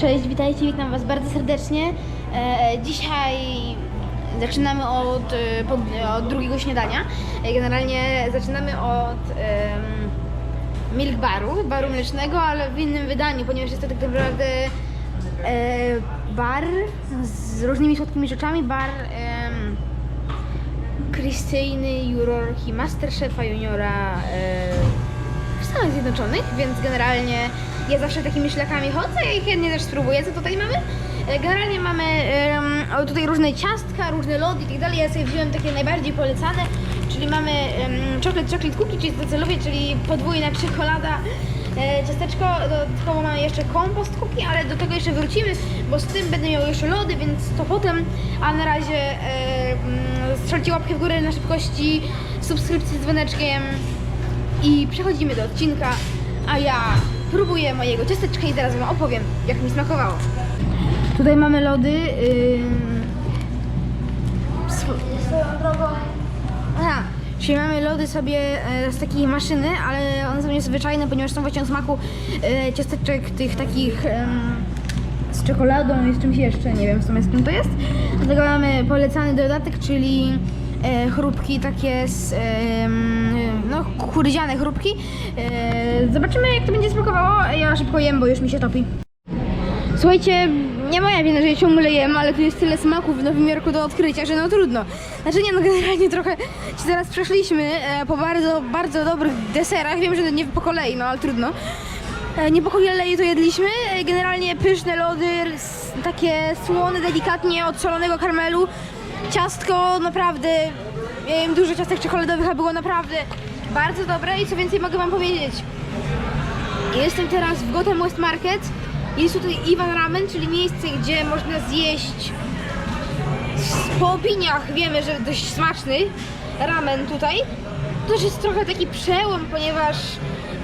Cześć, witajcie, witam Was bardzo serdecznie. E, dzisiaj zaczynamy od, e, od drugiego śniadania. E, generalnie zaczynamy od milk baru, baru mlecznego, ale w innym wydaniu, ponieważ jest to tak naprawdę e, bar z różnymi słodkimi rzeczami, bar em, Krystyjny, jurorki Masterchefa Juniora e, w Stanach Zjednoczonych, więc generalnie ja zawsze takimi szlakami chodzę i chętnie też spróbuję, co tutaj mamy. E, Generalnie mamy o, tutaj różne ciastka, różne lody i tak dalej. Ja sobie wziąłem takie najbardziej polecane, czyli mamy um, chocolate chocolate cookie, czyli lubię, czyli podwójna czekolada, e, ciasteczko, dodatkowo mamy jeszcze kompost cookie, ale do tego jeszcze wrócimy, bo z tym będę miał jeszcze lody, więc to potem, a na razie e, strzelcie łapkę w górę na szybkości, subskrypcji z dzwoneczkiem i przechodzimy do odcinka, a ja próbuję mojego ciasteczka i zaraz wam opowiem, jak mi smakowało. Tutaj mamy lody. Swo- Swoją czyli mamy lody sobie e, z takiej maszyny, ale one są niezwyczajne, ponieważ są właśnie o smaku e, ciasteczek tych takich em, z czekoladą i z czymś jeszcze, nie wiem w sumie z czym to jest. Do tego mamy polecany dodatek, czyli e, chrupki takie z, em, no, kukurydziane chrupki. E, zobaczymy jak to będzie smakowało. Ja szybko jem, bo już mi się topi. Słuchajcie, nie moja wina, że ja ciągle jem, ale tu jest tyle smaków w Nowym Jorku do odkrycia, że no trudno. Znaczy nie, no generalnie trochę się zaraz przeszliśmy e, po bardzo, bardzo dobrych deserach. Wiem, że nie po kolei, no ale trudno. E, nie po kolei to jedliśmy. E, generalnie pyszne lody, takie słone, delikatnie od solonego karmelu. Ciastko naprawdę, ja jem dużo ciastek czekoladowych, a było naprawdę bardzo dobre i co więcej mogę wam powiedzieć. Jestem teraz w Gotham West Market. Jest tutaj Iwan Ramen, czyli miejsce, gdzie można zjeść po opiniach wiemy, że dość smaczny ramen tutaj. To też jest trochę taki przełom, ponieważ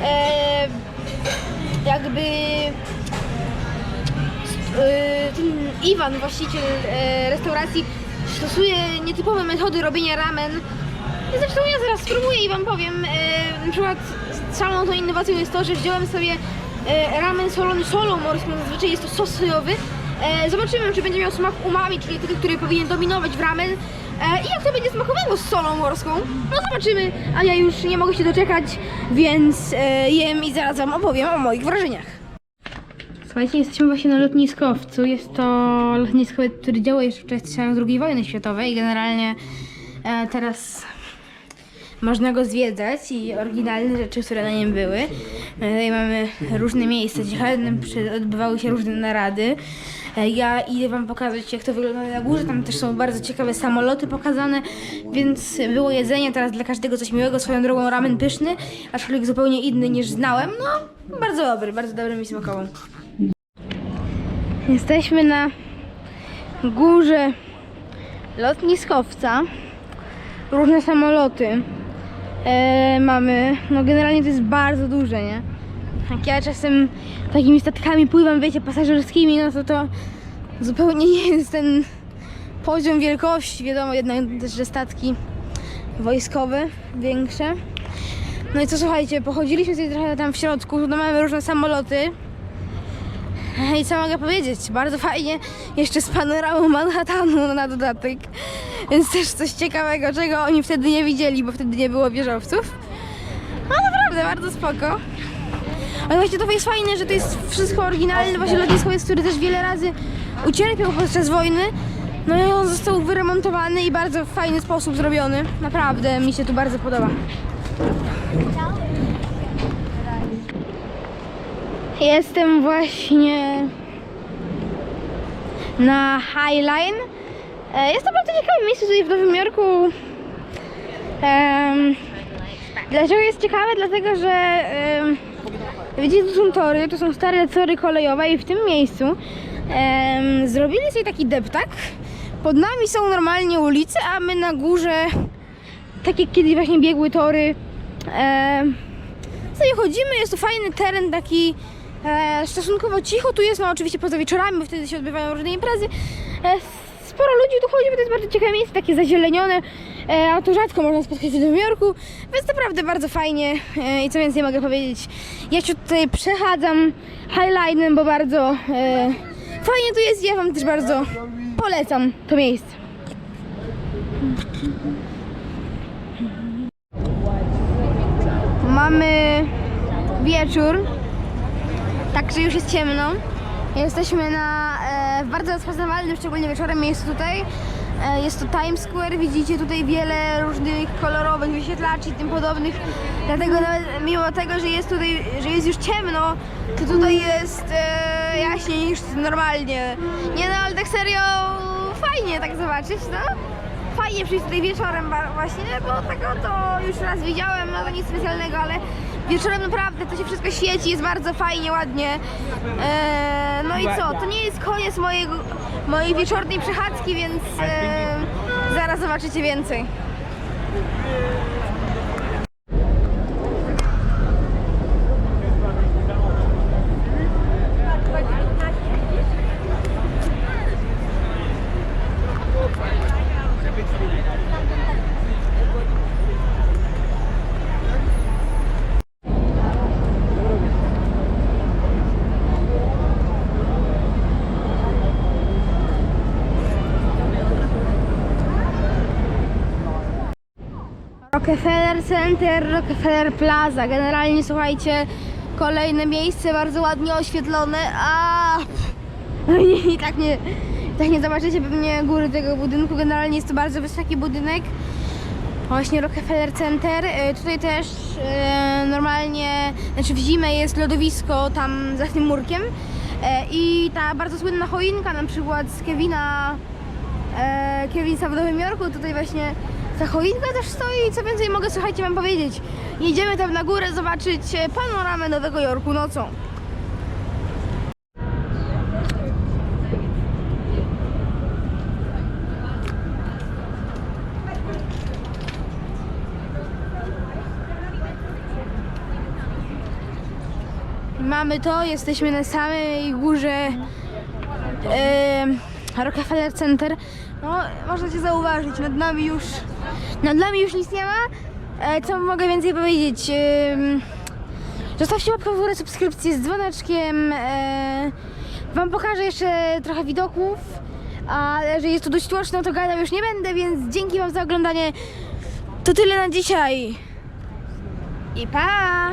e, jakby e, ten Iwan, właściciel e, restauracji, stosuje nietypowe metody robienia ramen. Zresztą ja zaraz spróbuję i wam powiem, e, na przykład samą tą innowacją jest to, że wziąłem sobie e, ramen solony solą morską, zazwyczaj jest to sos sojowy. E, zobaczymy, czy będzie miał smak umami, czyli tego, który powinien dominować w ramen. E, I jak to będzie smakowało z solą morską? No zobaczymy, a ja już nie mogę się doczekać, więc jem i zaraz wam opowiem o moich wrażeniach. Słuchajcie, jesteśmy właśnie na lotniskowcu. Jest to lotnisko, które działo jeszcze w czasach II wojny światowej i generalnie e, teraz można go zwiedzać i oryginalne rzeczy, które na nim były. E, Tutaj mamy różne miejsca, gdzie odbywały się różne narady. E, Ja idę wam pokazać, jak to wygląda na górze. Tam też są bardzo ciekawe samoloty pokazane, więc było jedzenie teraz dla każdego coś miłego. Swoją drogą ramen pyszny, aczkolwiek zupełnie inny niż znałem. No, bardzo dobry, bardzo dobry mi smakował. Jesteśmy na górze lotniskowca. Różne samoloty e, mamy. No generalnie to jest bardzo duże, nie? Jak ja czasem takimi statkami pływam, wiecie, pasażerskimi, no to to zupełnie nie jest ten poziom wielkości. Wiadomo jednak też, że statki wojskowe, większe. No i co słuchajcie, pochodziliśmy sobie trochę tam w środku, no mamy różne samoloty. I co mogę powiedzieć? Bardzo fajnie. Jeszcze z panoramą Manhattanu na dodatek. Więc też coś ciekawego, czego oni wtedy nie widzieli, bo wtedy nie było wieżowców. No naprawdę, bardzo spoko. Ale właśnie to jest fajne, że to jest wszystko oryginalne. Właśnie lotnisko jest, który też wiele razy ucierpiał podczas wojny. No i on został wyremontowany i bardzo w fajny sposób zrobiony. Naprawdę mi się tu bardzo podoba. Jestem właśnie na Highline. E, Jest to bardzo ciekawe miejsce tutaj w Nowym Jorku. Em, dlaczego jest ciekawe? Dlatego, że em, widzicie, tu są tory, to są stare tory kolejowe i w tym miejscu em, zrobili sobie taki deptak. Pod nami są normalnie ulice, a my na górze, tak jak kiedyś właśnie biegły tory, em, sobie chodzimy, jest to fajny teren, taki e, stosunkowo cicho tu jest, no oczywiście poza wieczorami, bo wtedy się odbywają różne imprezy. E, sporo ludzi tu chodzi, bo to jest bardzo ciekawe miejsce, takie zazielenione. e, a to rzadko można spotkać w Nowym Jorku, więc naprawdę bardzo fajnie i co więcej mogę powiedzieć. Ja się tutaj przechadzam Highlinem, bo bardzo e, fajnie tu jest i ja Wam też bardzo polecam to miejsce. Mamy wieczór, także już jest ciemno. Jesteśmy na e, bardzo rozpoznawalnym, szczególnie wieczorem miejscu tutaj. E, jest to Times Square, widzicie tutaj wiele różnych kolorowych wyświetlaczy i tym podobnych. Dlatego nawet mimo tego, że jest tutaj, że jest już ciemno, to tutaj jest e, jaśniej niż normalnie. Nie no, ale tak serio fajnie tak zobaczyć, no fajnie przyjść tutaj wieczorem właśnie, bo tego to już raz widziałem, no to nic specjalnego, ale wieczorem naprawdę to się wszystko świeci, jest bardzo fajnie, ładnie. Eee, no i co, to nie jest koniec mojego, mojej wieczornej przechadzki, więc e, zaraz zobaczycie więcej. Rockefeller Center, Rockefeller Plaza. Generalnie słuchajcie, kolejne miejsce bardzo ładnie oświetlone. A i tak nie, tak nie zobaczycie pewnie góry tego budynku. Generalnie jest to bardzo wysoki budynek. Właśnie Rockefeller Center. E, Tutaj też e, normalnie, znaczy w zimę jest lodowisko tam za tym murkiem. E, I ta bardzo słynna choinka na przykład z Kevina Kevinsa w Nowym Jorku. Tutaj właśnie ta choinka też stoi. Co więcej mogę, słuchajcie, wam powiedzieć. Jedziemy tam na górę zobaczyć e, panoramę Nowego Jorku nocą. Mamy to, jesteśmy na samej górze em, Rockefeller Center. No, możecie zauważyć, nad nami już, nad nami już nic nie ma. E, co mogę więcej powiedzieć? Em, Zostawcie łapkę w górę, subskrypcję z dzwoneczkiem. E, wam pokażę jeszcze trochę widoków, ale że jest tu dość tłoczno, to gadał już nie będę, więc dzięki wam za oglądanie. To tyle na dzisiaj. I pa!